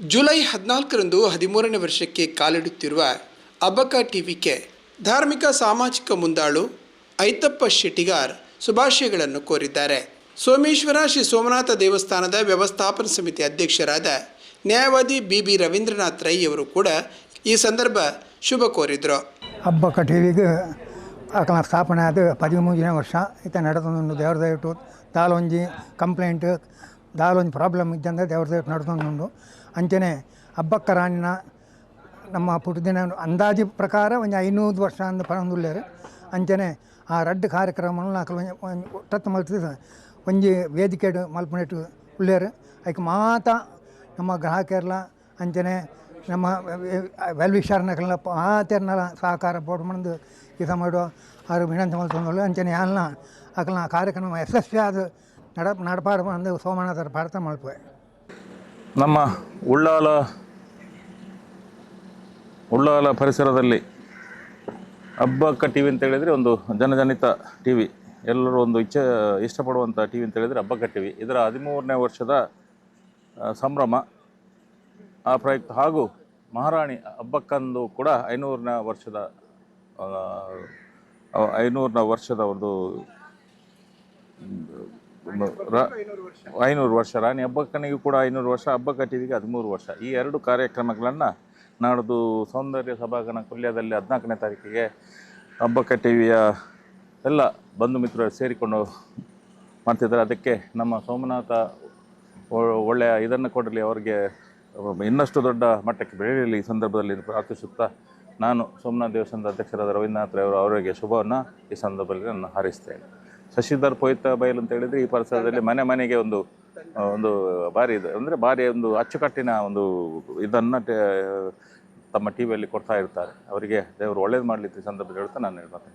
July ಹದಿನಾಲ್ಕರಂದು ಹದಿಮೂರನೇ ವರ್ಷಕ್ಕೆ ಕಾಲಿಡುತ್ತಿರುವ ಅಬಕ ಟಿವಿಗೆ ಧಾರ್ಮಿಕ ಸಾಮಾಜಿಕ ಮುಂದಾಳು ಐತಪ್ಪ ಶೆಟ್ಟಿಗಾರ್ ಶುಭಾಶಯಗಳನ್ನು ಕೋರಿದ್ದಾರೆ. ಸೋಮೇಶ್ವರ ಶ್ರೀ ಸೋಮನಾಥ ದೇವಸ್ಥಾನದ ವ್ಯವಸ್ಥಾಪನ ಸಮಿತಿ ಅಧ್ಯಕ್ಷರಾದ ನ್ಯಾಯವಾದಿ ಬಿ ಬಿ ರವೀಂದ್ರನಾಥ್ ರೈ ಅವರು ಕೂಡ ಈ ಸಂದರ್ಭ ಶುಭ ಕೋರಿದ್ರು. ಅಬ್ಬಕ ಟಿವಿಗೆ ಅಕಲ ಸ್ಥಾಪನೆ ಆದ ಪದಿಮೂರನೇ ವರ್ಷ ಈತ ನಡೆದೊಂದು ದೇವ್ರ ದಯವಿಟ್ಟು ದಾಲೊಂಜಿ ಕಂಪ್ಲೇಂಟ್ ದಾಲೊಂಜಿ ಪ್ರಾಬ್ಲಮ್ ಇದ್ದಂದ್ರೆ ದೇವ್ರ ದಯವಿಟ್ಟು ನಡೆದೊಂದುಂಡು ಅಂಚನೆ ಹಬ್ಬಕ್ಕ ರಾಣಿನ ನಮ್ಮ ಪುಟ್ಟದಿನ ಅಂದಾಜು ಪ್ರಕಾರ ಒಂದು ಐನೂರು ವರ್ಷ ಅಂದ ಪರಂದುಲ್ಲೇರು ಅಂಚನೆ ಆ ರಡ್ಡು ಕಾರ್ಯಕ್ರಮವನ್ನು ಅಕಲ್ ಒಟ್ಟತ್ತು ಮಲ್ತಿದ ಒಂಜಿ ವೇದಿಕೆ ಮಲ್ಪನೆಟ್ಟು ಉಳ್ಳೇರು ಅದಕ್ಕೆ ಮಾತ ನಮ್ಮ ಗ್ರಾಹಕರ್ಲ ಅಂಚನೆ ನಮ್ಮ ವೆಲ್ ವಿಶಾರ್ನಕಲ್ನ ಮಾತೆರ್ನಲ ಸಹಕಾರ ಬೋರ್ಡ್ ಮಂದು ಕೆಲಸ ಮಾಡುವ ಅವರು ವಿನಂತಿ ಮಲ್ತೊಂದು ಅಂಚನೆ ಯಾಲ್ನ ಅಕಲ್ನ ಕಾರ್ಯಕ್ರಮ ಯಶಸ್ವಿ ಆದ ನಡ ನಡಪಾಡ ಬಂದು ಸೋಮನಾಥರ ಭಾರತ ಮಲ್ಪುವೆ. ನಮ್ಮ ಉಳ್ಳಾಲ ಉಳ್ಳಾಲ ಪರಿಸರದಲ್ಲಿ ಹಬ್ಬಕ್ಕ ಟಿ ವಿ ಅಂತ ಹೇಳಿದರೆ ಒಂದು ಜನಜನಿತ ಟಿ ವಿ ಎಲ್ಲರೂ ಒಂದು ಇಚ್ಛೆ ಇಷ್ಟಪಡುವಂಥ ಟಿ ವಿ ಅಂತ ಹೇಳಿದರೆ ಹಬ್ಬಕ್ಕ ಟಿ ವಿ ಇದರ ಹದಿಮೂರನೇ ವರ್ಷದ ಸಂಭ್ರಮ, ಆ ಪ್ರಯುಕ್ತ ಹಾಗೂ ಮಹಾರಾಣಿ ಹಬ್ಬಕ್ಕಂದು ಕೂಡ ಐನೂರನೇ ವರ್ಷದ ಐನೂರನ ವರ್ಷದ ಒಂದು ಐನೂರು ವರ್ಷ, ರಾಣಿ ಹಬ್ಬಕ್ಕನಿಗೂ ಕೂಡ ಐನೂರು ವರ್ಷ, ಹಬ್ಬ ಕಟ್ಟಿದಿಗೆ ಹದಿಮೂರು ವರ್ಷ. ಈ ಎರಡು ಕಾರ್ಯಕ್ರಮಗಳನ್ನು ನಾಡ್ದು ಸೌಂದರ್ಯ ಸಭಾಗಣ ಕೊಲ್ಯದಲ್ಲಿ ಹದಿನಾಲ್ಕನೇ ತಾರೀಕಿಗೆ ಹಬ್ಬ ಕಟ್ಟಿವಿಯ ಎಲ್ಲ ಬಂಧು ಮಿತ್ರರು ಸೇರಿಕೊಂಡು ಮಾಡ್ತಿದ್ದಾರೆ. ಅದಕ್ಕೆ ನಮ್ಮ ಸೋಮನಾಥ ಒಳ್ಳೆಯ ಇದನ್ನು ಕೊಡಲಿ ಅವರಿಗೆ ಇನ್ನಷ್ಟು ದೊಡ್ಡ ಮಟ್ಟಕ್ಕೆ ಬೆಳೆಯಲಿ ಈ ಸಂದರ್ಭದಲ್ಲಿ ಪ್ರಾರ್ಥಿಸುತ್ತಾ ನಾನು ಸೋಮನಾಥ ದೇವಸ್ಥಾನದ ಅಧ್ಯಕ್ಷರಾದ ರವೀಂದ್ರನಾಥ್ ಅವರು ಅವರಿಗೆ ಶುಭವನ್ನು ಈ ಸಂದರ್ಭದಲ್ಲಿ ನಾನು ಹಾರೈಸ್ತೇನೆ ಶಶಿಧರ್ ಪೋಯಿತ ಬಯಲು ಅಂತ ಹೇಳಿದ್ರೆ ಈ ಪರಿಸರದಲ್ಲಿ ಮನೆ ಮನೆಗೆ ಒಂದು ಒಂದು ಭಾರಿ ಇದೆ. ಅಂದರೆ ಭಾರಿ ಒಂದು ಅಚ್ಚುಕಟ್ಟಿನ ಒಂದು ಇದನ್ನು ತಮ್ಮ ಟಿ ವಿಯಲ್ಲಿ ಕೊಡ್ತಾ ಇರ್ತಾರೆ. ಅವರಿಗೆ ದೇವರು ಒಳ್ಳೇದು ಮಾಡಲಿಕ್ಕೆ ಈ ಸಂದರ್ಭದಲ್ಲಿ ಹೇಳ್ತಾ ನಾನು ಹೇಳ್ತೀನಿ